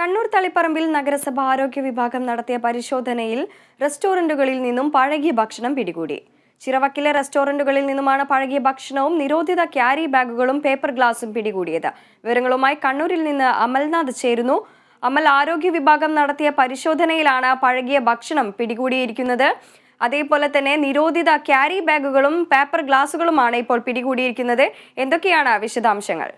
കണ്ണൂർ തളിപ്പറമ്പിൽ നഗരസഭ ആരോഗ്യ വിഭാഗം നടത്തിയ പരിശോധനയിൽ റെസ്റ്റോറന്റുകളിൽ നിന്നും പഴകിയ ഭക്ഷണം പിടികൂടി. ചിറവക്കിലെ റെസ്റ്റോറന്റുകളിൽ നിന്നുമാണ് പഴകിയ ഭക്ഷണവും നിരോധിത ക്യാരി ബാഗുകളും പേപ്പർ ഗ്ലാസും പിടികൂടിയത്. വിവരങ്ങളുമായി കണ്ണൂരിൽ നിന്ന് അമൽനാഥ് ചേരുന്നു. അമൽ ആരോഗ്യ വിഭാഗം നടത്തിയ പരിശോധനയിലാണ് പഴകിയ ഭക്ഷണം പിടികൂടിയിരിക്കുന്നത്. അതേപോലെ തന്നെ നിരോധിത ക്യാരി ബാഗുകളും പേപ്പർ ഗ്ലാസുകളുമാണ് ഇപ്പോൾ പിടികൂടിയിരിക്കുന്നത്. എന്തൊക്കെയാണ് വിശദാംശങ്ങൾ?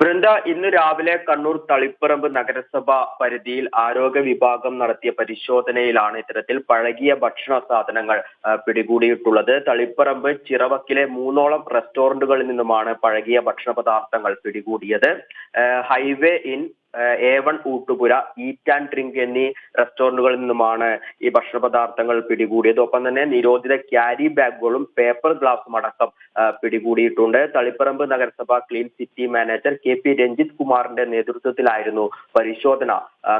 വൃന്ദ ഇന്ന് രാവിലെ കണ്ണൂർ തളിപ്പറമ്പ് നഗരസഭ പരിധിയിൽ ആരോഗ്യ വിഭാഗം നടത്തിയ പരിശോധനയിലാണ് ഇത്തരത്തിൽ പഴകിയ ഭക്ഷണ സാധനങ്ങൾ പിടികൂടിയിട്ടുള്ളത്. തളിപ്പറമ്പ് ചിറവക്കിലെ മൂന്നോളം റെസ്റ്റോറന്റുകളിൽ നിന്നുമാണ് പഴകിയ ഭക്ഷണ പദാർത്ഥങ്ങൾ പിടികൂടിയത്. Highway in A one Oottupura eat and drink എന്നീ റെസ്റ്റോറന്റുകളിൽ നിന്നുമാണ് ഈ ഭക്ഷണ പദാർത്ഥങ്ങൾ പിടികൂടിയത്. ഒപ്പം തന്നെ നിരോധിത ക്യാരി ബാഗുകളും പേപ്പർ ഗ്ലാസും അടക്കം പിടികൂടിയിട്ടുണ്ട്. തളിപ്പറമ്പ് നഗരസഭ clean city manager K P Ranjith കുമാറിന്റെ നേതൃത്വത്തിലായിരുന്നു പരിശോധന.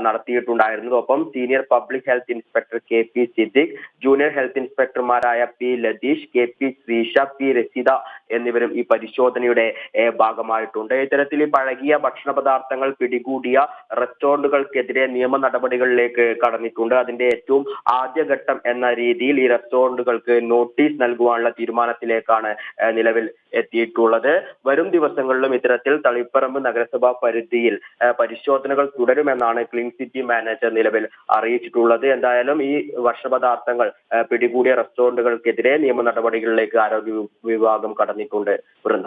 നടത്തിയിട്ടുണ്ടായിരുന്നത്. ഒപ്പം senior public health inspector K P Siddique junior health ഇൻസ്പെക്ടർമാരായ P Latheesh K P Sreesha P Rasitha എന്നിവരും ഈ പരിശോധനയുടെ ഭാഗമായിട്ടുണ്ട്. ഇത്തരത്തിൽ ഈ പഴകിയ ഭക്ഷണ പദാർത്ഥങ്ങൾ പിടികൂടിയ റെസ്റ്റോറന്റുകൾക്കെതിരെ നിയമ നടപടികളിലേക്ക് കടന്നിട്ടുണ്ട്. അതിന്റെ ഏറ്റവും ആദ്യഘട്ടം എന്ന രീതിയിൽ ഈ റെസ്റ്റോറന്റുകൾക്ക് നോട്ടീസ് നൽകുവാനുള്ള തീരുമാനത്തിലേക്കാണ് നിലവിൽ എത്തിയിട്ടുള്ളത്. വരും ദിവസങ്ങളിലും ഇത്തരത്തിൽ തളിപ്പറമ്പ് നഗരസഭാ പരിധിയിൽ പരിശോധനകൾ തുടരുമെന്നാണ് ക്ലീൻ സിറ്റി മാനേജർ നിലവിൽ അറിയിച്ചിട്ടുള്ളത്. എന്തായാലും ഈ ഭക്ഷണപദാർത്ഥങ്ങൾ പിടികൂടിയ റെസ്റ്റോറന്റുകൾക്കെതിരെ നിയമ നടപടികളിലേക്ക് ആരോഗ്യ വിഭാഗം കടന്നിട്ടുണ്ട്. വൃന്ദ.